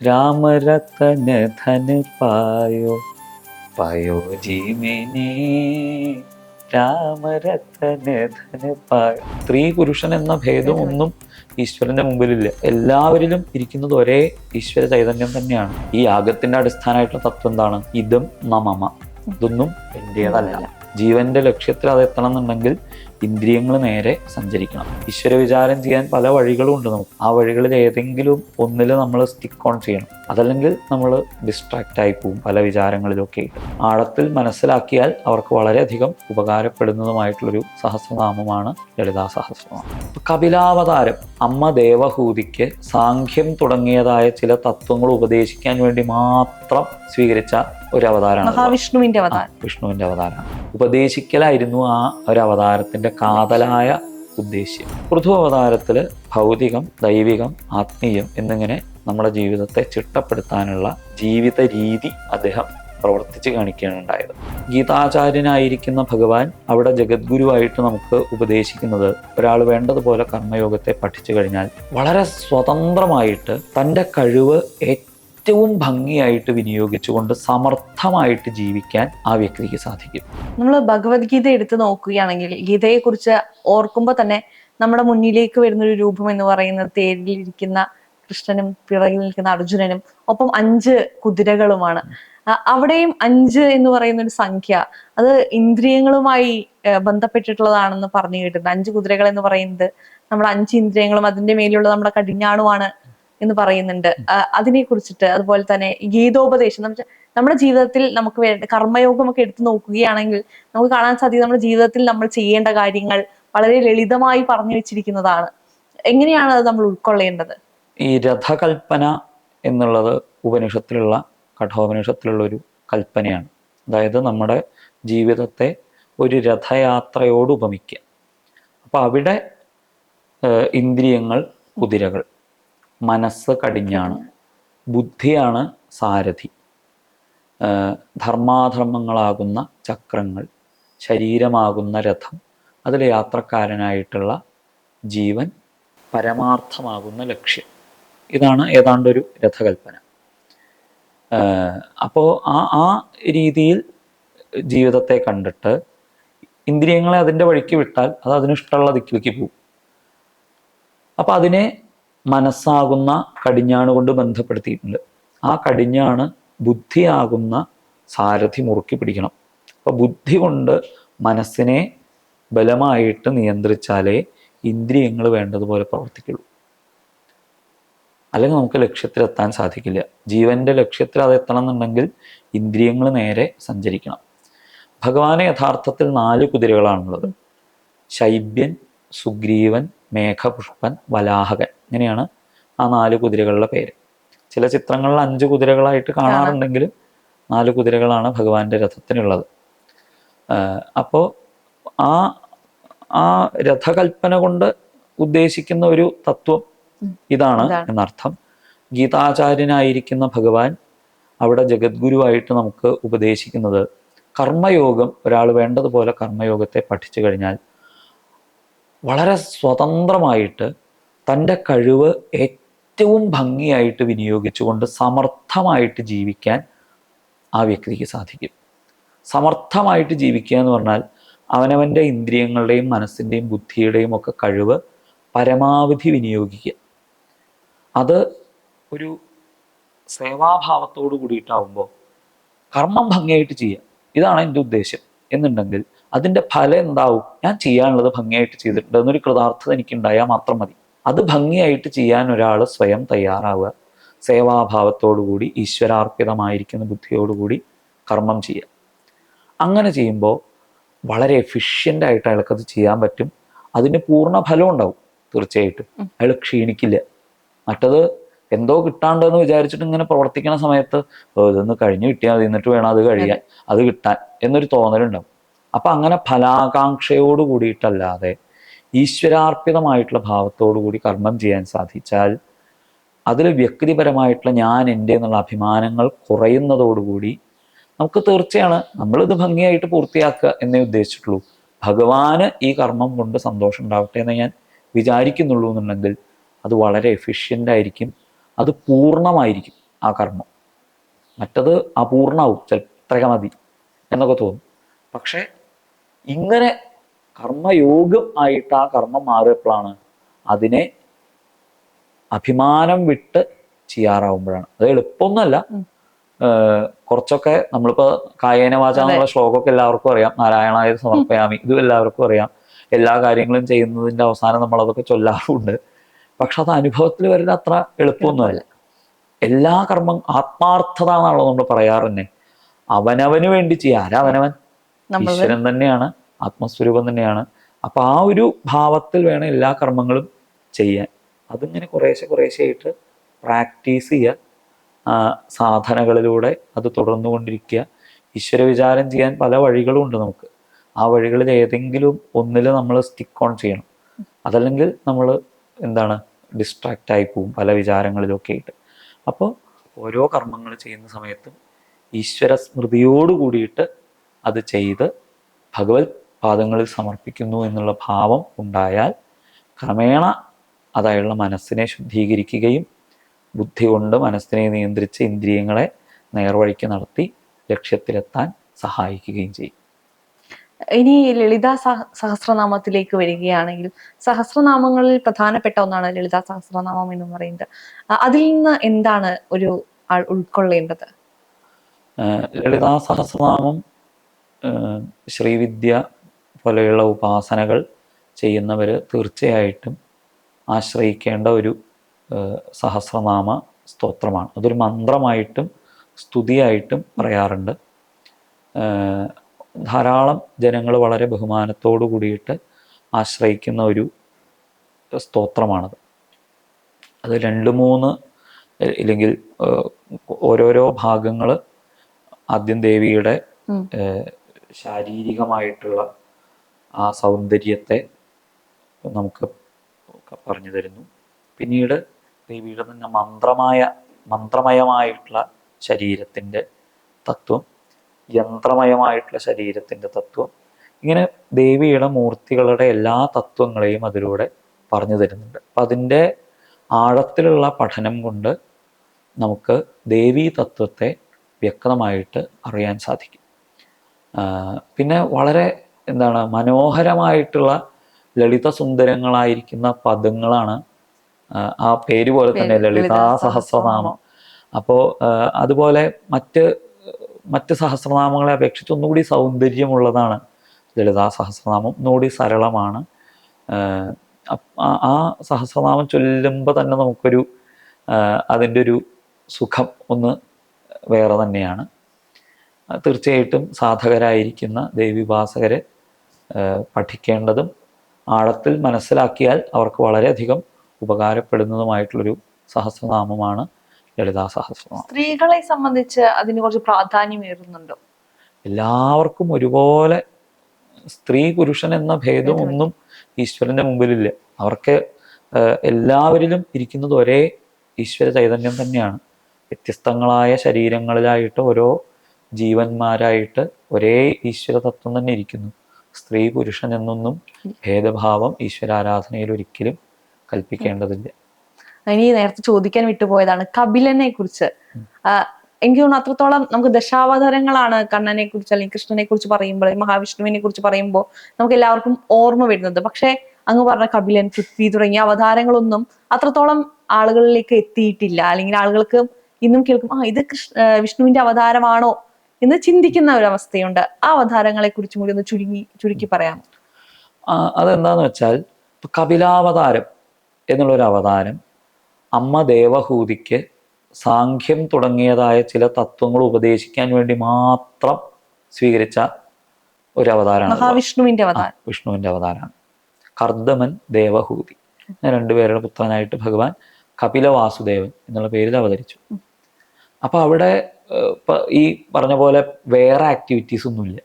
राम रतन धन पायो पायो जी मैंने രാമ രതന ധന പായ സ്ത്രീ പുരുഷൻ എന്ന ഭേദമൊന്നും ഈശ്വരന്റെ മുമ്പിലില്ല എല്ലാവരിലും ഇരിക്കുന്നത് ഒരേ ഈശ്വര ചൈതന്യം തന്നെയാണ് ഈ യാഗത്തിന്റെ അടിസ്ഥാനമായിട്ടുള്ള തത്വം എന്താണ് ഇതും നമമ ഇതൊന്നും എന്റേതല്ല ജീവന്റെ ലക്ഷ്യത്തിൽ അത് എത്തണം എന്നുണ്ടെങ്കിൽ ഇന്ദ്രിയങ്ങൾ നേരെ സഞ്ചരിക്കണം. ഈശ്വര വിചാരം ചെയ്യാൻ പല വഴികളും ഉണ്ട് നമുക്ക്. ആ വഴികളിൽ ഏതെങ്കിലും ഒന്നിൽ നമ്മൾ സ്റ്റിക്ക് ഓൺ ചെയ്യണം. അതല്ലെങ്കിൽ നമ്മൾ ഡിസ്ട്രാക്റ്റ് ആയി പോവും പല വിചാരങ്ങളിലൊക്കെ. ആഴത്തിൽ മനസ്സിലാക്കിയാൽ അവർക്ക് വളരെയധികം ഉപകാരപ്പെടുന്നതുമായിട്ടുള്ളൊരു സഹസ്രനാമമാണ് ലളിതാ സഹസ്രനാമം കപിലാവതാരം അമ്മ ദേവഹൂതിക്ക് സാഖ്യം തുടങ്ങിയതായ ചില തത്വങ്ങൾ ഉപദേശിക്കാൻ വേണ്ടി മാത്രം സ്വീകരിച്ച ഒരു അവതാരമാണ് മഹാവിഷ്ണുവിന്റെ അവതാരം. വിഷ്ണുവിന്റെ അവതാരമാണ്. ഉപദേശിക്കലായിരുന്നു ആ ഒരു അവതാരത്തിന്റെ കാതലായ ഉദ്ദേശ്യം. പൃഥു അവതാരത്തിൽ ഭൗതികം ദൈവികം ആത്മീയം എന്നിങ്ങനെ നമ്മുടെ ജീവിതത്തെ ചിട്ടപ്പെടുത്താനുള്ള ജീവിത രീതി അദ്ദേഹം പ്രവർത്തിച്ച് കാണിക്കുകയാണ് ഉണ്ടായത് ഗീതാചാര്യനായിരിക്കുന്ന ഭഗവാൻ അവിടെ ജഗദ്ഗുരുവായിട്ട് നമുക്ക് ഉപദേശിക്കുന്നത് ഒരാൾ വേണ്ടതുപോലെ കർമ്മയോഗത്തെ പഠിച്ചു കഴിഞ്ഞാൽ വളരെ സ്വതന്ത്രമായിട്ട് തന്റെ കഴിവ് ഏറ്റവും ഭംഗിയായിട്ട് വിനിയോഗിച്ചുകൊണ്ട് സമർത്ഥമായിട്ട് ജീവിക്കാൻ ആ വ്യക്തിക്ക് സാധിക്കും. നമ്മൾ ഭഗവത്ഗീത എടുത്ത് നോക്കുകയാണെങ്കിൽ ഗീതയെക്കുറിച്ച് ഓർക്കുമ്പോൾ തന്നെ നമ്മുടെ മുന്നിലേക്ക് വരുന്ന ഒരു രൂപം എന്ന് പറയുന്നത് തേരിലിരിക്കുന്ന കൃഷ്ണനും പിറകിൽ നിൽക്കുന്ന അർജുനനും ഒപ്പം അഞ്ച് കുതിരകളുമാണ്. അവിടെയും അഞ്ച് എന്ന് പറയുന്ന ഒരു സംഖ്യ. അത് ഇന്ദ്രിയങ്ങളുമായി ബന്ധപ്പെട്ടിട്ടുള്ളതാണെന്ന് പറഞ്ഞു കേട്ടിട്ടുണ്ട്. അഞ്ച് കുതിരകൾ എന്ന് പറയുന്നത് നമ്മുടെ അഞ്ച് ഇന്ദ്രിയങ്ങളും അതിന്റെ മേലുള്ള നമ്മുടെ കടിഞ്ഞാണുമാണ് എന്ന് പറയുന്നുണ്ട്. അതിനെ കുറിച്ചിട്ട് അതുപോലെ തന്നെ ഗീതോപദേശം. നമ്മുടെ ജീവിതത്തിൽ നമുക്ക് വേണ്ട കർമ്മയോഗമൊക്കെ എടുത്തു നോക്കുകയാണെങ്കിൽ നമുക്ക് കാണാൻ സാധിക്കും നമ്മുടെ ജീവിതത്തിൽ നമ്മൾ ചെയ്യേണ്ട കാര്യങ്ങൾ വളരെ ലളിതമായി പറഞ്ഞു വെച്ചിരിക്കുന്നതാണ്. എങ്ങനെയാണ് അത് നമ്മൾ ഉൾക്കൊള്ളേണ്ടത്? ഈ രഥകൽപ്പന എന്നുള്ളത് ഉപനിഷത്തിലുള്ള കഠോപനിഷത്തിലുള്ള ഒരു കൽപ്പനയാണ്. അതായത് നമ്മുടെ ജീവിതത്തെ ഒരു രഥയാത്രയോട് ഉപമിക്കുക. അപ്പോൾ അവിടെ ഇന്ദ്രിയങ്ങൾ കുതിരകൾ. മനസ്സ് കടിഞ്ഞാണ്. ബുദ്ധിയാണ് സാരഥി. ധർമാധർമ്മങ്ങളാകുന്ന ചക്രങ്ങൾ ശരീരമാകുന്ന രഥം അതിൽ യാത്രക്കാരനായിട്ടുള്ള ജീവൻ പരമാർത്ഥമാകുന്ന ലക്ഷ്യം. ഇതാണ് ഏതാണ്ട് ഒരു രഥകൽപ്പന അപ്പോൾ ആ ആ രീതിയിൽ ജീവിതത്തെ കണ്ടിട്ട് ഇന്ദ്രിയങ്ങളെ അതിന്റെ വഴിക്ക് വിട്ടാൽ അത് അതിനിഷ്ടമുള്ള ദിക്കിലേക്ക് പോകും. അപ്പം അതിനെ മനസ്സാകുന്ന കടിഞ്ഞാണ് കൊണ്ട് ബന്ധപ്പെടുത്തിയിട്ടുണ്ട്. ആ കടിഞ്ഞാണ് ബുദ്ധിയാകുന്ന സാരഥി മുറുക്കി പിടിക്കണം. അപ്പം ബുദ്ധി കൊണ്ട് മനസ്സിനെ ബലമായിട്ട് നിയന്ത്രിച്ചാലേ ഇന്ദ്രിയങ്ങൾ വേണ്ടതുപോലെ പ്രവർത്തിക്കുള്ളൂ. അല്ലെങ്കിൽ നമുക്ക് ലക്ഷ്യത്തിലെത്താൻ സാധിക്കില്ല. ജീവന്റെ ലക്ഷ്യത്തിൽ അത് എത്തണം എന്നുണ്ടെങ്കിൽ ഇന്ദ്രിയങ്ങൾ നേരെ സഞ്ചരിക്കണം. ഭഗവാനെ യഥാർത്ഥത്തിൽ നാല് കുതിരകളാണുള്ളത്. ശൈബ്യൻ സുഗ്രീവൻ മേഘപുഷ്പൻ വലാഹകൻ. ഇങ്ങനെയാണ് ആ നാല് കുതിരകളുടെ പേര്. ചില ചിത്രങ്ങളിൽ അഞ്ച് കുതിരകളായിട്ട് കാണാറുണ്ടെങ്കിലും നാല് കുതിരകളാണ് ഭഗവാന്റെ രഥത്തിനുള്ളത്. അപ്പോൾ ആ ആ രഥകൽപ്പന കൊണ്ട് ഉദ്ദേശിക്കുന്ന ഒരു തത്വം ഇതാണ്. എന്നർത്ഥം. ഗീതാചാര്യനായിരിക്കുന്ന ഭഗവാൻ അവിടെ ജഗദ്ഗുരുവായിട്ട് നമുക്ക് ഉപദേശിക്കുന്നത് കർമ്മയോഗം ഒരാൾ വേണ്ടതുപോലെ കർമ്മയോഗത്തെ പഠിച്ചു കഴിഞ്ഞാൽ വളരെ സ്വതന്ത്രമായിട്ട് തന്റെ കഴിവ് ഏറ്റവും ഭംഗിയായിട്ട് വിനിയോഗിച്ചുകൊണ്ട് സമർത്ഥമായിട്ട് ജീവിക്കാൻ ആ വ്യക്തിക്ക് സാധിക്കും. സമർത്ഥമായിട്ട് ജീവിക്കുക എന്ന് പറഞ്ഞാൽ അവനവന്റെ ഇന്ദ്രിയങ്ങളുടെയും മനസ്സിന്റെയും ബുദ്ധിയുടെയും ഒക്കെ കഴിവ് പരമാവധി വിനിയോഗിക്കുക. അത് ഒരു സേവാഭാവത്തോട് കൂടിയിട്ടാവുമ്പോൾ കർമ്മം ഭംഗിയായിട്ട് ചെയ്യുക ഇതാണ് എന്റെ ഉദ്ദേശം. എന്നുണ്ടെങ്കിൽ അതിന്റെ ഫലം എന്താവും? ഞാൻ ചെയ്യാനുള്ളത് ഭംഗിയായിട്ട് ചെയ്തിട്ടുണ്ട് എന്നൊരു കൃതാർത്ഥത എനിക്കുണ്ടായാൽ മാത്രം മതി. അത് ഭംഗിയായിട്ട് ചെയ്യാൻ ഒരാൾ സ്വയം തയ്യാറാവുക. സേവാഭാവത്തോടുകൂടി ഈശ്വരാർപ്പിതമായിരിക്കുന്ന ബുദ്ധിയോടുകൂടി കർമ്മം ചെയ്യുക. അങ്ങനെ ചെയ്യുമ്പോൾ വളരെ എഫിഷ്യന്റ് ആയിട്ട് അയാൾക്കത് ചെയ്യാൻ പറ്റും. അതിന് പൂർണ ഫലം ഉണ്ടാവും. തീർച്ചയായിട്ടും. അയാൾ ക്ഷീണിക്കില്ല. മറ്റത് എന്തോ കിട്ടാണ്ടെന്ന് വിചാരിച്ചിട്ട് ഇങ്ങനെ പ്രവർത്തിക്കുന്ന സമയത്ത് "ഓ, ഇതൊന്ന് കഴിഞ്ഞു കിട്ടിയാൽ മതി എന്നിട്ട് വേണം അത് കഴിയാൻ അത് കിട്ടാൻ എന്നൊരു തോന്നലുണ്ടാവും. അപ്പൊ അങ്ങനെ ഫലാകാംക്ഷയോട് കൂടിയിട്ടല്ലാതെ ഈശ്വരാർപ്പിതമായിട്ടുള്ള ഭാവത്തോടു കൂടി കർമ്മം ചെയ്യാൻ സാധിച്ചാൽ അതിൽ വ്യക്തിപരമായിട്ടുള്ള ഞാൻ എന്റെ എന്നുള്ള അഭിമാനങ്ങൾ കുറയുന്നതോടുകൂടി നമുക്ക് തീർച്ചയാണ് നമ്മളിത് ഭംഗിയായിട്ട് പൂർത്തിയാക്കുക എന്നേ ഉദ്ദേശിച്ചിട്ടുള്ളൂ. ഭഗവാന് ഈ കർമ്മം കൊണ്ട് സന്തോഷം ഉണ്ടാവട്ടെ എന്ന് ഞാൻ വിചാരിക്കുന്നുള്ളൂ എന്നുണ്ടെങ്കിൽ അത് വളരെ എഫിഷ്യന്റ് ആയിരിക്കും. അത് പൂർണമായിരിക്കും ആ കർമ്മം. മറ്റത് അപൂർണമാവും ചിലത്രക മതി എന്നൊക്കെ തോന്നും. പക്ഷേ ഇങ്ങനെ കർമ്മയോഗം ആയിട്ട് ആ കർമ്മം മാറിയപ്പോഴാണ് അതിനെ അഭിമാനം വിട്ട് ചെയ്യാറാവുമ്പോഴാണ്. അത് എളുപ്പമൊന്നുമല്ല. കുറച്ചൊക്കെ നമ്മളിപ്പോൾ കായേന വാച എന്നുള്ള ശ്ലോകമൊക്കെ എല്ലാവർക്കും അറിയാം. നാരായണായ സമർപ്പയാമി ഇതും എല്ലാവർക്കും അറിയാം. എല്ലാ കാര്യങ്ങളും ചെയ്യുന്നതിന്റെ അവസാനം നമ്മളതൊക്കെ ചൊല്ലാറുണ്ട്. പക്ഷെ അത് അനുഭവത്തിൽ വരുന്ന അത്ര എളുപ്പമൊന്നുമല്ല. എല്ലാ കർമ്മം ആത്മാർത്ഥത എന്നാണല്ലോ നമ്മൾ പറയാറന്നെ അവനവന് വേണ്ടി ചെയ്യുക ആരാ അവനവൻ? നമ്മൾ ഈശ്വരൻ തന്നെയാണ് ആത്മസ്വരൂപം തന്നെയാണ്. അപ്പൊ ആ ഒരു ഭാവത്തിൽ വേണം എല്ലാ കർമ്മങ്ങളും ചെയ്യാൻ. അതിങ്ങനെ കുറേശ്ശെ കുറേശ്ശെ ആയിട്ട് പ്രാക്ടീസ് ചെയ്യുക. സാധനകളിലൂടെ അത് തുടർന്നുകൊണ്ടിരിക്കുക ഈശ്വര വിചാരം ചെയ്യാൻ പല വഴികളും ഉണ്ട് നമുക്ക്. ആ വഴികളിൽ ഏതെങ്കിലും ഒന്നിൽ നമ്മൾ സ്റ്റിക്ക് ഓൺ ചെയ്യണം. അതല്ലെങ്കിൽ നമ്മൾ എന്താണ് ഡിസ്ട്രാക്റ്റ് ആയി പോവും പല വിചാരങ്ങളിലൊക്കെ ആയിട്ട്. അപ്പോൾ ഓരോ കർമ്മങ്ങൾ ചെയ്യുന്ന സമയത്തും ഈശ്വര സ്മൃതിയോട് കൂടിയിട്ട് അത് ചെയ്ത് ഭഗവത് പാദങ്ങളിൽ സമർപ്പിക്കുന്നു എന്നുള്ള ഭാവം ഉണ്ടായാൽ ക്രമേണ അതായുള്ള മനസ്സിനെ ശുദ്ധീകരിക്കുകയും ബുദ്ധി കൊണ്ട് മനസ്സിനെ നിയന്ത്രിച്ച് ഇന്ദ്രിയങ്ങളെ നേർവഴിക്ക് നടത്തി ലക്ഷ്യത്തിലെത്താൻ സഹായിക്കുകയും ചെയ്യും. ഇനി ലളിതാ സഹ- സഹസ്രനാമത്തിലേക്ക് വരികയാണെങ്കിൽ സഹസ്രനാമങ്ങളിൽ പ്രധാനപ്പെട്ട ഒന്നാണ് ലളിതാ സഹസ്രനാമം എന്ന് പറയുന്നത്. അതിൽ നിന്ന് എന്താണ് ഒരു ആൾ ഉൾക്കൊള്ളേണ്ടത്? ലളിതാ സഹസ്രനാമം ശ്രീവിദ്യ പോലെയുള്ള ഉപാസനകൾ ചെയ്യുന്നവർ തീർച്ചയായിട്ടും ആശ്രയിക്കേണ്ട ഒരു സഹസ്രനാമ സ്തോത്രമാണ്. അതൊരു മന്ത്രമായിട്ടും സ്തുതിയായിട്ടും പറയാറുണ്ട്. ധാരാളം ജനങ്ങൾ വളരെ ബഹുമാനത്തോടു കൂടിയിട്ട് ആശ്രയിക്കുന്ന ഒരു സ്തോത്രമാണത്. അത് രണ്ട് മൂന്ന് ഇല്ലെങ്കിൽ ഓരോരോ ഭാഗങ്ങൾ ആദ്യം ദേവിയുടെ ശാരീരികമായിട്ടുള്ള ആ സൗന്ദര്യത്തെ നമുക്ക് പറഞ്ഞു തരുന്നു. പിന്നീട് ദേവിയുടെ തന്നെ മന്ത്രമായ മന്ത്രമയമായിട്ടുള്ള ശരീരത്തിന്റെ തത്വം യന്ത്രമയമായിട്ടുള്ള ശരീരത്തിന്റെ തത്വം. ഇങ്ങനെ ദേവിയുടെ മൂർത്തികളുടെ എല്ലാ തത്വങ്ങളെയും അതിലൂടെ പറഞ്ഞു തരുന്നുണ്ട്. അപ്പം അതിന്റെ ആഴത്തിലുള്ള പഠനം കൊണ്ട് നമുക്ക് ദേവീ തത്വത്തെ വ്യക്തമായിട്ട് അറിയാൻ സാധിക്കും. പിന്നെ വളരെ എന്താണ് മനോഹരമായിട്ടുള്ള ലളിത സുന്ദരങ്ങളായിരിക്കുന്ന പദങ്ങളാണ് ആ, പേര് പോലെ തന്നെ ലളിതാ ലളിതാ സഹസ്രനാമം. അപ്പോൾ അതുപോലെ മറ്റ് മറ്റ് സഹസ്രനാമങ്ങളെ അപേക്ഷിച്ച് ഒന്നുകൂടി സൗന്ദര്യമുള്ളതാണ് ലളിതാ സഹസ്രനാമം. ഒന്നുകൂടി സരളമാണ്. ആ- സഹസ്രനാമം ചൊല്ലുമ്പോൾ തന്നെ നമുക്കൊരു അതിന്റെ ഒരു സുഖം ഒന്ന് വേറെ തന്നെയാണ്. തീർച്ചയായിട്ടും സാധകരായിരിക്കുന്ന ദേവീപാസകര് ആഹ് പഠിക്കേണ്ടതും ആഴത്തിൽ മനസ്സിലാക്കിയാൽ അവർക്ക് വളരെയധികം ഉപകാരപ്പെടുന്നതുമായിട്ടുള്ളൊരു സഹസ്രനാമമാണ് ലളിതാ സഹസ്രനാമം സ്ത്രീകളെ സംബന്ധിച്ച് അതിന് കുറച്ച് പ്രാധാന്യമേറുന്നുണ്ടോ എല്ലാവർക്കും ഒരുപോലെ സ്ത്രീ പുരുഷൻ എന്ന ഭേദമൊന്നും ഈശ്വരന്റെ മുമ്പിലില്ല. അവർക്ക് എല്ലാവരിലും ഇരിക്കുന്നത് ഒരേ ഈശ്വര ചൈതന്യം തന്നെയാണ്. വ്യത്യസ്തങ്ങളായ ശരീരങ്ങളിലായിട്ട് ഓരോ ജീവന്മാരായിട്ട് ഒരേ ഈശ്വര തത്വം തന്നെ ഇരിക്കുന്നു. സ്ത്രീ പുരുഷൻ എന്നൊന്നും ഭേദഭാവം ഈശ്വരാരാധനയിൽ ഒരിക്കലും കൽപ്പിക്കേണ്ടതില്ല. ഇനി നേരത്തെ ചോദിക്കാൻ വിട്ടുപോയതാണ് കപിലനെ കുറിച്ച് എനിക്ക് തോന്നുന്നു അത്രത്തോളം നമുക്ക് ദശാവതാരങ്ങളാണ് കണ്ണനെ കുറിച്ച് അല്ലെങ്കിൽ കൃഷ്ണനെ കുറിച്ച് പറയുമ്പോൾ മഹാവിഷ്ണുവിനെ കുറിച്ച് പറയുമ്പോൾ നമുക്ക് എല്ലാവർക്കും ഓർമ്മ വരുന്നത്. പക്ഷെ അങ്ങ് പറഞ്ഞ കപിലൻ പൃഥ്വി തുടങ്ങിയ അവതാരങ്ങളൊന്നും അത്രത്തോളം ആളുകളിലേക്ക് എത്തിയിട്ടില്ല. അല്ലെങ്കിൽ ആളുകൾക്ക് ഇന്നും കേൾക്കും ആ ഇത് കൃഷ്ണ വിഷ്ണുവിന്റെ അവതാരമാണോ? എന്ന് ചിന്തിക്കുന്ന ഒരു അവസ്ഥയുണ്ട്. ആ അവതാരങ്ങളെ കുറിച്ചും കൂടി ഒന്ന് ചുരുങ്ങി ചുരുക്കി പറയാം അതെന്താന്ന് വെച്ചാൽ കപിലാവതാരം എന്നുള്ളൊരു അവതാരം അമ്മ ദേവഹൂതിക്ക് സാഖ്യം തുടങ്ങിയതായ ചില തത്വങ്ങൾ ഉപദേശിക്കാൻ വേണ്ടി മാത്രം സ്വീകരിച്ച ഒരു അവതാരമാണ് മഹാവിഷ്ണുവിന്റെ അവതാരം. വിഷ്ണുവിന്റെ അവതാരമാണ്. കർദമൻ ദേവഹൂതി. രണ്ടു രണ്ടുപേരുടെ പുത്രനായിട്ട് ഭഗവാൻ കപില വാസുദേവൻ എന്നുള്ള പേരിൽ അവതരിച്ചു. അപ്പൊ അവിടെ ഈ പറഞ്ഞ പോലെ വേറെ ആക്ടിവിറ്റീസ് ഒന്നുമില്ല.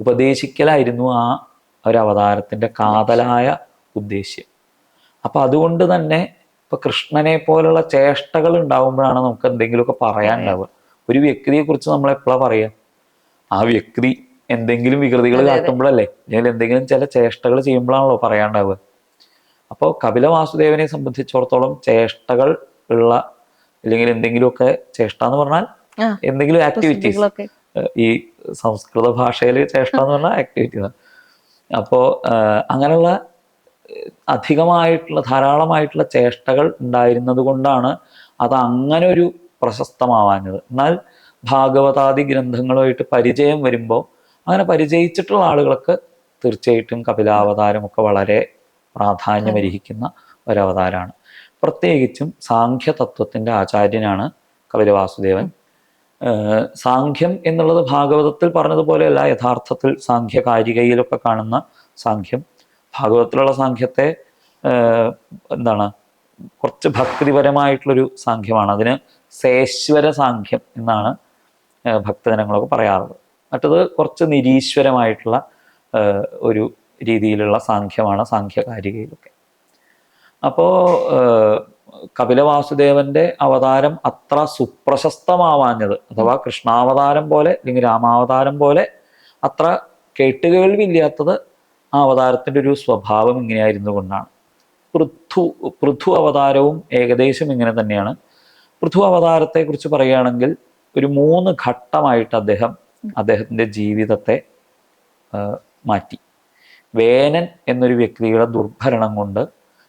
ഉപദേശിക്കലായിരുന്നു ആ ഒരു അവതാരത്തിന്റെ കാതലായ ഉദ്ദേശ്യം. അപ്പൊ അതുകൊണ്ട് തന്നെ ഇപ്പൊ കൃഷ്ണനെ പോലുള്ള ചേഷ്ടകൾ ഉണ്ടാവുമ്പോഴാണ് നമുക്ക് എന്തെങ്കിലുമൊക്കെ പറയാനുണ്ടാവുക. ഒരു വ്യക്തിയെ കുറിച്ച് നമ്മൾ എപ്പോഴാ പറയുക ആ വ്യക്തി എന്തെങ്കിലും വികൃതികൾ. കാട്ടുമ്പോഴല്ലേ? അല്ലെങ്കിൽ എന്തെങ്കിലും ചില ചേഷ്ടകൾ ചെയ്യുമ്പോഴാണല്ലോ പറയാനുണ്ടാവുക. അപ്പോൾ കപില വാസുദേവനെ സംബന്ധിച്ചിടത്തോളം ചേഷ്ടകൾ ഉള്ള അല്ലെങ്കിൽ എന്തെങ്കിലുമൊക്കെ ചേഷ്ട എന്ന് പറഞ്ഞാൽ എന്തെങ്കിലും ആക്ടിവിറ്റീസ് ഈ സംസ്കൃത ഭാഷയിൽ ചേഷ്ട എന്ന് പറഞ്ഞാൽ ആക്ടിവിറ്റീസ് അപ്പോൾ അങ്ങനെയുള്ള അധികമായിട്ടുള്ള ധാരാളമായിട്ടുള്ള ചേഷ്ടകൾ ഉണ്ടായിരുന്നത് കൊണ്ടാണ് അത് അങ്ങനെ ഒരു പ്രശസ്തമാവാഞ്ഞത്. എന്നാൽ ഭാഗവതാദി ഗ്രന്ഥങ്ങളുമായിട്ട് പരിചയം വരുമ്പോൾ അങ്ങനെ പരിചയിച്ചിട്ടുള്ള ആളുകൾക്ക് തീർച്ചയായിട്ടും കപിലാവതാരമൊക്കെ വളരെ പ്രാധാന്യമർഹിക്കുന്ന ഒരവതാരമാണ് പ്രത്യേകിച്ചും സാഖ്യതത്വത്തിന്റെ ആചാര്യനാണ് കപിലവാസുദേവൻ. സാഖ്യം എന്നുള്ളത് ഭാഗവതത്തിൽ പറഞ്ഞതുപോലെയല്ല യഥാർത്ഥത്തിൽ സാഖ്യകാരികയിലൊക്കെ കാണുന്ന സാഖ്യം. ഭാഗവതത്തിലുള്ള സാഖ്യത്തെ എന്താണ് കുറച്ച് ഭക്തിപരമായിട്ടുള്ളൊരു സാഖ്യമാണ്. അതിന് സേശ്വര സാഖ്യം എന്നാണ് ഭക്തജനങ്ങളൊക്കെ പറയാറുള്ളത്. മറ്റത് കുറച്ച് നിരീശ്വരമായിട്ടുള്ള ഒരു രീതിയിലുള്ള സാഖ്യമാണ് സാഖ്യകാരികയിലൊക്കെ. അപ്പോൾ കപിലവാസുദേവന്റെ അവതാരം അത്ര സുപ്രശസ്തമാവാഞ്ഞത് അഥവാ കൃഷ്ണാവതാരം പോലെ അല്ലെങ്കിൽ രാമാവതാരം പോലെ അത്ര കേട്ടുകേൾവില്ലാത്തത് ആ അവതാരത്തിന്റെ ഒരു സ്വഭാവം ഇങ്ങനെയായിരുന്നു കൊണ്ടാണ്. പൃഥു പൃഥു അവതാരവും ഏകദേശം ഇങ്ങനെ തന്നെയാണ്. പൃഥു അവതാരത്തെക്കുറിച്ച് പറയുകയാണെങ്കിൽ ഒരു മൂന്ന് ഘട്ടമായിട്ട് അദ്ദേഹം അദ്ദേഹത്തിന്റെ ജീവിതത്തെ മാറ്റി. വേനൻ എന്നൊരു വ്യക്തിയുടെ ദുർഭരണം കൊണ്ട്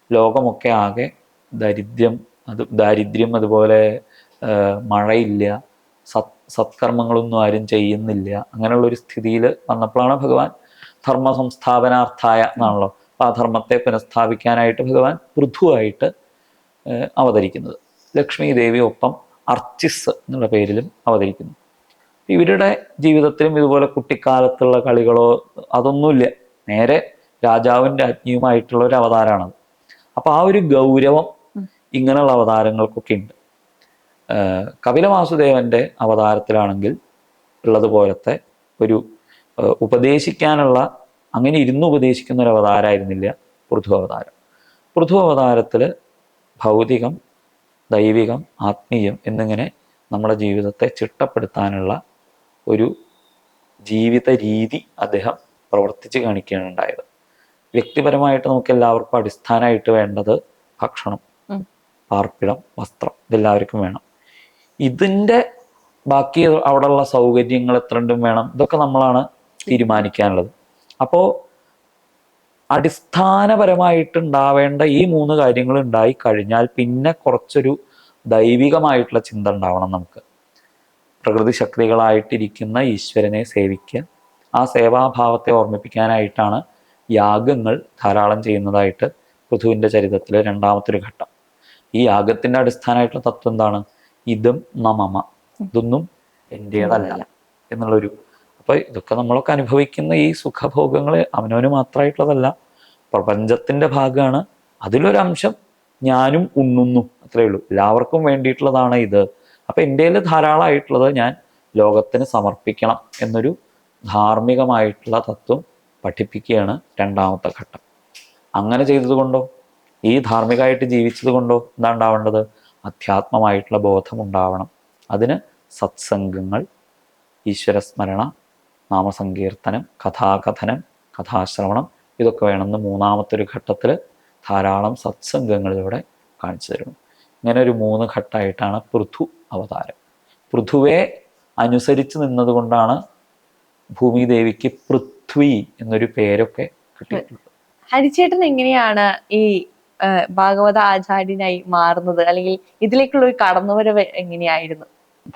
ലോകമൊക്കെ ആകെ ദരിദ്രം അത് ദാരിദ്ര്യം അതുപോലെ മഴയില്ല സത് സത്കർമ്മങ്ങളൊന്നും ആരും ചെയ്യുന്നില്ല അങ്ങനെയുള്ളൊരു സ്ഥിതിയിൽ വന്നപ്പോഴാണ് ഭഗവാൻ ധർമ്മ സംസ്ഥാപനാർത്ഥായ എന്നാണല്ലോ. അപ്പൊ ആ ധർമ്മത്തെ പുനഃസ്ഥാപിക്കാനായിട്ട് ഭഗവാൻ പൃഥുവായിട്ട് അവതരിക്കുന്നത്. ലക്ഷ്മി ദേവി ഒപ്പം അർച്ചിസ് എന്നുള്ള പേരിലും അവതരിക്കുന്നു. ഇവരുടെ ജീവിതത്തിലും ഇതുപോലെ കുട്ടിക്കാലത്തുള്ള കളികളോ അതൊന്നുമില്ല. നേരെ രാജാവും രാജ്ഞിയുമായിട്ടുള്ള ഒരു അവതാരമാണത് അപ്പോൾ ആ ഒരു ഗൗരവം ഇങ്ങനെയുള്ള അവതാരങ്ങൾക്കൊക്കെ ഉണ്ട്. കപില വാസുദേവന്റെ അവതാരത്തിലാണെങ്കിൽ ഉള്ളതുപോലത്തെ ഒരു ഉപദേശിക്കാനുള്ള അങ്ങനെ ഇരുന്ന് ഉപദേശിക്കുന്ന ഒരു അവതാരമായിരുന്നില്ല പൃഥു അവതാരം. പൃഥു അവതാരത്തിൽ ഭൗതികം ദൈവികം ആത്മീയം എന്നിങ്ങനെ നമ്മുടെ ജീവിതത്തെ ചിട്ടപ്പെടുത്താനുള്ള ഒരു ജീവിത രീതി അദ്ദേഹം പ്രവർത്തിച്ച് കാണിക്കുകയാണ് ഉണ്ടായത്. വ്യക്തിപരമായിട്ട് നമുക്ക് എല്ലാവർക്കും അടിസ്ഥാനമായിട്ട് വേണ്ടത് ഭക്ഷണം. പാർപ്പിടം വസ്ത്രം ഇതെല്ലാവർക്കും വേണം. ഇതിന്റെ ബാക്കി അവിടെയുള്ള സൗകര്യങ്ങൾ എത്രണ്ടും വേണം. ഇതൊക്കെ നമ്മളാണ് തീരുമാനിക്കാനുള്ളത്. അപ്പോൾ അടിസ്ഥാനപരമായിട്ടുണ്ടാവേണ്ട ഈ മൂന്ന് കാര്യങ്ങൾ ഉണ്ടായി കഴിഞ്ഞാൽ പിന്നെ കുറച്ചൊരു ദൈവികമായിട്ടുള്ള ചിന്ത ഉണ്ടാവണം നമുക്ക്. പ്രകൃതി ശക്തികളായിട്ടിരിക്കുന്ന ഈശ്വരനെ സേവിക്കുക. ആ സേവാഭാവത്തെ ഓർമ്മിപ്പിക്കാനായിട്ടാണ് യാഗങ്ങൾ ധാരാളം ചെയ്യുന്നതായിട്ട് പൃഥുവിന്റെ ചരിത്രത്തിലെ രണ്ടാമത്തെ ഒരു ഘട്ടം. ഈ യാഗത്തിന്റെ അടിസ്ഥാനമായിട്ടുള്ള തത്വം എന്താണ്? ഇതും നമമ. ഇതൊന്നും എന്റേതല്ല എന്നുള്ളൊരു അപ്പൊ ഇതൊക്കെ നമ്മളൊക്കെ അനുഭവിക്കുന്ന ഈ സുഖഭോഗങ്ങൾ അവനവന് മാത്രമായിട്ടുള്ളതല്ല പ്രപഞ്ചത്തിന്റെ ഭാഗമാണ്. അതിലൊരംശം ഞാനും ഉണ്ണുന്നു അത്രയേ ഉള്ളൂ. എല്ലാവർക്കും വേണ്ടിയിട്ടുള്ളതാണ് ഇത്. അപ്പൊ എന്റെ ധാരാളമായിട്ടുള്ളത് ഞാൻ ലോകത്തിന് സമർപ്പിക്കണം എന്നൊരു ധാർമ്മികമായിട്ടുള്ള തത്വം പഠിപ്പിക്കുകയാണ് രണ്ടാമത്തെ ഘട്ടം. അങ്ങനെ ചെയ്തതുകൊണ്ടോ ഈ ധാർമ്മികമായിട്ട് ജീവിച്ചത് കൊണ്ടോ എന്താ ഉണ്ടാവേണ്ടത് അധ്യാത്മമായിട്ടുള്ള ബോധമുണ്ടാവണം. അതിന് സത്സംഗങ്ങൾ ഈശ്വരസ്മരണ നാമസങ്കീർത്തനം കഥാകഥനം കഥാശ്രവണം ഇതൊക്കെ വേണമെന്ന് മൂന്നാമത്തെ ഒരു ഘട്ടത്തിൽ ധാരാളം സത്സംഗങ്ങളിലൂടെ കാണിച്ചു തരുന്നു. ഇങ്ങനെ ഒരു മൂന്ന് ഘട്ടമായിട്ടാണ് പൃഥു അവതാരം. പൃഥുവെ അനുസരിച്ച് നിന്നതുകൊണ്ടാണ് ഭൂമിദേവിക്ക് പൃഥ്വി എന്നൊരു പേരൊക്കെ കിട്ടിയിട്ടുള്ളത്. ഹരിച്ചേട്ടൻ എങ്ങനെയാണ് ഈ ഭാഗവത ആചാര്യനായി മാറുന്നത്? അല്ലെങ്കിൽ ഇതിലേക്കുള്ള ഒരു കടന്നുവരവ് എങ്ങനെയായിരുന്നു?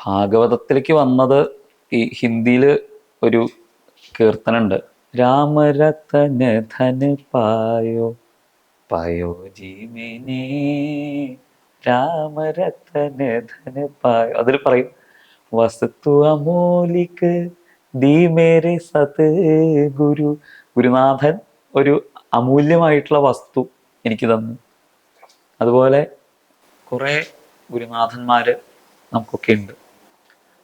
ഭാഗവതത്തിലേക്ക് വന്നത് ഈ ഹിന്ദിയിൽ ഒരു കീർത്തനുണ്ട് രാമരത്തന ധന പായോ പായോ ജീവനെ. രാമരത്തന ധന പായോ. അതിൽ പറയും വസ്തു അമൂലിക്ക് ദീ മേരെ സത് ഗുരു. ഗുരുനാഥൻ ഒരു അമൂല്യമായിട്ടുള്ള വസ്തു എനിക്ക് തന്നു. അതുപോലെ കുറേ ഗുരുനാഥന്മാര് നമുക്കൊക്കെ ഉണ്ട്.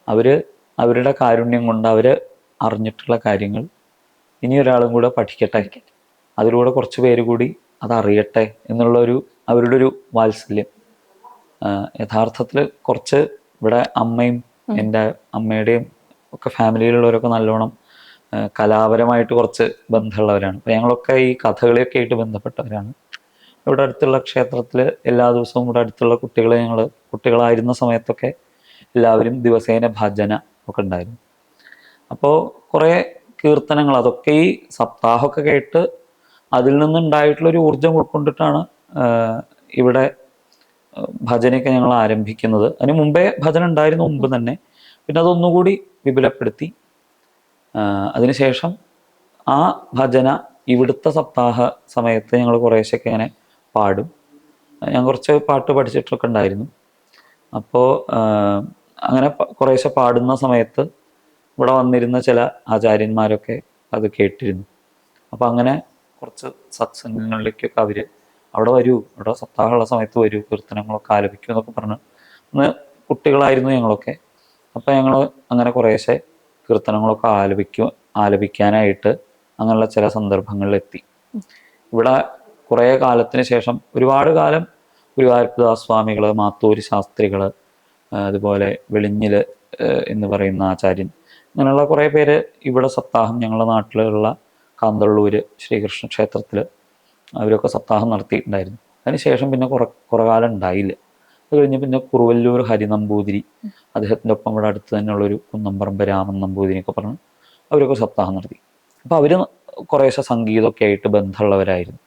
അവർ അവരുടെ കാരുണ്യം കൊണ്ട് അവർ അറിഞ്ഞിട്ടുള്ള കാര്യങ്ങൾ ഇനി ഒരാളും കൂടെ പഠിക്കട്ടെ? അതിലൂടെ കുറച്ച് പേര് കൂടി അതറിയട്ടെ എന്നുള്ളൊരു അവരുടെ ഒരു വാത്സല്യം. യഥാർത്ഥത്തിൽ കുറച്ച് ഇവിടെ അമ്മയും എന്റെ അമ്മയുടെയും ഒക്കെ ഫാമിലിയിലുള്ളവരൊക്കെ നല്ലോണം കലാപരമായിട്ട് കുറച്ച് ബന്ധമുള്ളവരാണ്. അപ്പം ഞങ്ങളൊക്കെ ഈ കഥകളിയൊക്കെ ആയിട്ട് ബന്ധപ്പെട്ടവരാണ്. ഇവിടെ അടുത്തുള്ള ക്ഷേത്രത്തിൽ എല്ലാ ദിവസവും ഇവിടെ അടുത്തുള്ള കുട്ടികളെ ഞങ്ങൾ കുട്ടികളായിരുന്ന സമയത്തൊക്കെ എല്ലാവരും ദിവസേന ഭജന ഒക്കെ ഉണ്ടായിരുന്നു. അപ്പോൾ കുറേ കീർത്തനങ്ങൾ അതൊക്കെ ഈ സപ്താഹമൊക്കെ കേട്ട് അതിൽ നിന്നുണ്ടായിട്ടുള്ളൊരു ഊർജം ഉൾക്കൊണ്ടിട്ടാണ് ഇവിടെ ഭജനയൊക്കെ ഞങ്ങൾ ആരംഭിക്കുന്നത്. അതിന് മുമ്പേ ഭജന ഉണ്ടായിരുന്നു മുമ്പ് തന്നെ. പിന്നെ അതൊന്നുകൂടി വിപുലപ്പെടുത്തി അതിനുശേഷം ആ ഭജന ഇവിടുത്തെ സപ്താഹ സമയത്ത് ഞങ്ങൾ കുറേശ്ശൊക്കെ ഇങ്ങനെ പാടും. ഞാൻ കുറച്ച് പാട്ട് പഠിച്ചിട്ടൊക്കെ ഉണ്ടായിരുന്നു. അപ്പോൾ അങ്ങനെ കുറേശ്ശെ പാടുന്ന സമയത്ത് ഇവിടെ വന്നിരുന്ന ചില ആചാര്യന്മാരൊക്കെ അത് കേട്ടിരുന്നു. അപ്പം അങ്ങനെ കുറച്ച് സത്സംഗങ്ങളിലേക്കൊക്കെ അവർ അവിടെ വരൂ അവിടെ സപ്താഹമുള്ള സമയത്ത് വരൂ കീർത്തനങ്ങളൊക്കെ ആലപിക്കൂ എന്നൊക്കെ പറഞ്ഞ് അന്ന് കുട്ടികളായിരുന്നു ഞങ്ങളൊക്കെ. അപ്പം ഞങ്ങൾ അങ്ങനെ കുറേശ്ശെ കീർത്തനങ്ങളൊക്കെ ആലപിക്കും ആലപിക്കാനായിട്ട് അങ്ങനെയുള്ള ചില സന്ദർഭങ്ങളിലെത്തി. ഇവിടെ കുറേ കാലത്തിന് ശേഷം ഒരുപാട് കാലം ഗുരുവായൂരപ്പദാസ് സ്വാമികൾ മാത്തൂര് ശാസ്ത്രികൾ അതുപോലെ വെളിഞ്ഞിൽ എന്ന് പറയുന്ന ആചാര്യൻ അങ്ങനെയുള്ള കുറേ പേര് ഇവിടെ സപ്താഹം ഞങ്ങളുടെ നാട്ടിലുള്ള കാന്തള്ളൂർ ശ്രീകൃഷ്ണ ക്ഷേത്രത്തിൽ അവരൊക്കെ സപ്താഹം നടത്തിയിട്ടുണ്ടായിരുന്നു. അതിനുശേഷം പിന്നെ കുറ കുറേ കാലം ഉണ്ടായില്ല. അത് കഴിഞ്ഞ് പിന്നെ കുറുവല്ലൂർ ഹരിനമ്പൂതിരി അദ്ദേഹത്തിന്റെ ഒപ്പം ഇവിടെ അടുത്ത് തന്നെയുള്ളൊരു കുന്നമ്പറമ്പ് രാമൻ നമ്പൂതിരിയൊക്കെ പറഞ്ഞ് അവരൊക്കെ സപ്താഹം നടത്തി. അപ്പോൾ അവർ കുറേശ്ശെ സംഗീതമൊക്കെ ആയിട്ട് ബന്ധമുള്ളവരായിരുന്നു.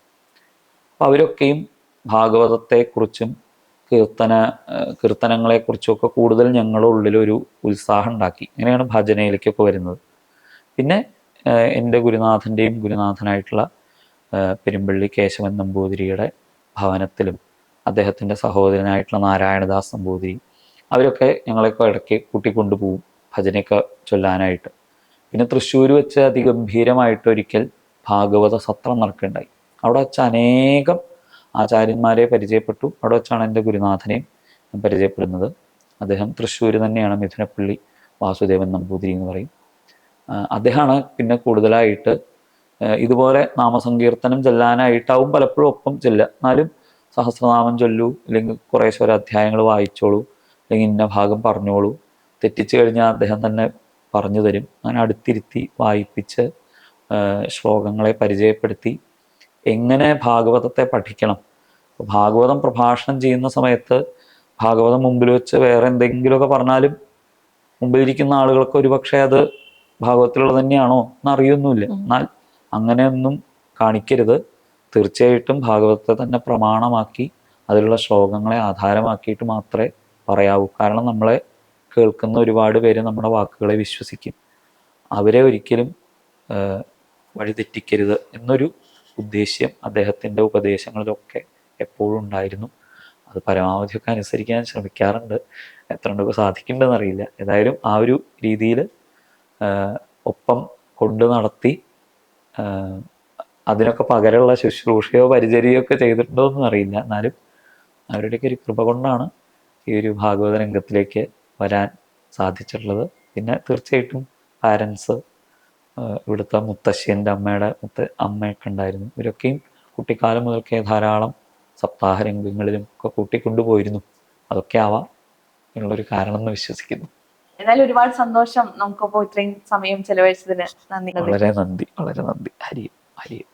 അപ്പോൾ അവരൊക്കെയും ഭാഗവതത്തെക്കുറിച്ചും കീർത്തന കീർത്തനങ്ങളെക്കുറിച്ചൊക്കെ കീർത്തനങ്ങളെക്കുറിച്ചും കൂടുതൽ ഞങ്ങളുടെ ഉള്ളിലൊരു ഉത്സാഹം ഉണ്ടാക്കി. ഇങ്ങനെയാണ് ഭജനയിലേക്കൊക്കെ വരുന്നത്. പിന്നെ എന്റെ ഗുരുനാഥന്റെയും ഗുരുനാഥനായിട്ടുള്ള പെരുമ്പള്ളി കേശവൻ നമ്പൂതിരിയുടെ ഭവനത്തിലും അദ്ദേഹത്തിന്റെ സഹോദരനായിട്ടുള്ള നാരായണദാസ് നമ്പൂതിരി അവരൊക്കെ ഞങ്ങളെയൊക്കെ ഇടയ്ക്ക് കൂട്ടിക്കൊണ്ടുപോകും ഭജനയൊക്കെ ചൊല്ലാനായിട്ട്. പിന്നെ തൃശ്ശൂർ വെച്ച് അതിഗംഭീരമായിട്ട് ഒരിക്കൽ ഭാഗവത സത്രം നടക്കുകയുണ്ടായി. അവിടെ വെച്ച് അനേകം ആചാര്യന്മാരെ പരിചയപ്പെട്ടു. അവിടെ വെച്ചാണ് എന്റെ ഗുരുനാഥനെയും പരിചയപ്പെടുന്നത്. അദ്ദേഹം തൃശ്ശൂർ തന്നെയാണ് മിഥുനപ്പള്ളി വാസുദേവൻ നമ്പൂതിരി എന്ന് പറയും. അദ്ദേഹമാണ് പിന്നെ കൂടുതലായിട്ട് ഇതുപോലെ നാമസങ്കീർത്തനം ചെല്ലാനായിട്ടാവും പലപ്പോഴും ഒപ്പം ചെല്ലുക. എന്നാലും സഹസ്രനാമം ചൊല്ലൂ അല്ലെങ്കിൽ കുറേശ്ശെ അധ്യായങ്ങൾ വായിച്ചോളൂ അല്ലെങ്കിൽ ഇന്ന ഭാഗം പറഞ്ഞോളൂ. തെറ്റിച്ചു കഴിഞ്ഞാൽ അദ്ദേഹം തന്നെ പറഞ്ഞു തരും. അങ്ങനെ അടുത്തിരുത്തി വായിപ്പിച്ച് ശ്ലോകങ്ങളെ പരിചയപ്പെടുത്തി. എങ്ങനെ ഭാഗവതത്തെ പഠിക്കണം? ഭാഗവതം പ്രഭാഷണം ചെയ്യുന്ന സമയത്ത് ഭാഗവതം മുമ്പിൽ വെച്ച് വേറെ എന്തെങ്കിലുമൊക്കെ പറഞ്ഞാലും മുമ്പിലിരിക്കുന്ന ആളുകൾക്ക് ഒരുപക്ഷെ അത് ഭാഗവതത്തിലുള്ളത് തന്നെയാണോ എന്ന് അറിയൊന്നുമില്ല എന്നാൽ അങ്ങനെയൊന്നും കാണിക്കരുത്. തീർച്ചയായിട്ടും ഭാഗവതത്തെ തന്നെ പ്രമാണമാക്കി അതിലുള്ള ശ്ലോകങ്ങളെ ആധാരമാക്കിയിട്ട് മാത്രമേ പറയാവൂ. കാരണം നമ്മളെ കേൾക്കുന്ന ഒരുപാട് പേര് നമ്മുടെ വാക്കുകളെ വിശ്വസിക്കും. അവരെ ഒരിക്കലും വഴിതെറ്റിക്കരുത് എന്നൊരു ഉദ്ദേശ്യം അദ്ദേഹത്തിന്റെ ഉപദേശങ്ങളിലൊക്കെ എപ്പോഴും ഉണ്ടായിരുന്നു. അത് പരമാവധിയൊക്കെ അനുസരിക്കാൻ ശ്രമിക്കാറുണ്ട്. എത്ര ഉണ്ടൊക്കെ സാധിക്കുന്നുണ്ടെന്ന് അറിയില്ല. ഏതായാലും ആ ഒരു രീതിയിൽ ഒപ്പം കൊണ്ടു നടത്തി അതിനൊക്കെ പകരമുള്ള ശുശ്രൂഷയോ പരിചര്യോ ഒക്കെ ചെയ്തിട്ടുണ്ടോ എന്നും അറിയില്ല. എന്നാലും അവരുടെയൊക്കെ ഒരു കൃപ കൊണ്ടാണ് ഈ ഒരു ഭാഗവത രംഗത്തിലേക്ക് വരാൻ സാധിച്ചിട്ടുള്ളത്. പിന്നെ തീർച്ചയായിട്ടും പാരൻസ് ഇവിടുത്തെ മുത്തശ്ശിന്റെ അമ്മയുടെ മുത്ത അമ്മയൊക്കെ ഉണ്ടായിരുന്നു. ഇവരൊക്കെയും കുട്ടിക്കാലം മുതൽക്കേ ധാരാളം സപ്താഹ രംഗങ്ങളിലും ഒക്കെ കൂട്ടിക്കൊണ്ടുപോയിരുന്നു. അതൊക്കെ ആവാം എന്നുള്ളൊരു കാരണം എന്ന് വിശ്വസിക്കുന്നു. എന്നാലും ഒരുപാട് സന്തോഷം നമുക്കിപ്പോ ഇത്രയും സമയം ചെലവഴിച്ചതിന് നന്ദി. വളരെ നന്ദി വളരെ നന്ദി. ഹരി ഹരി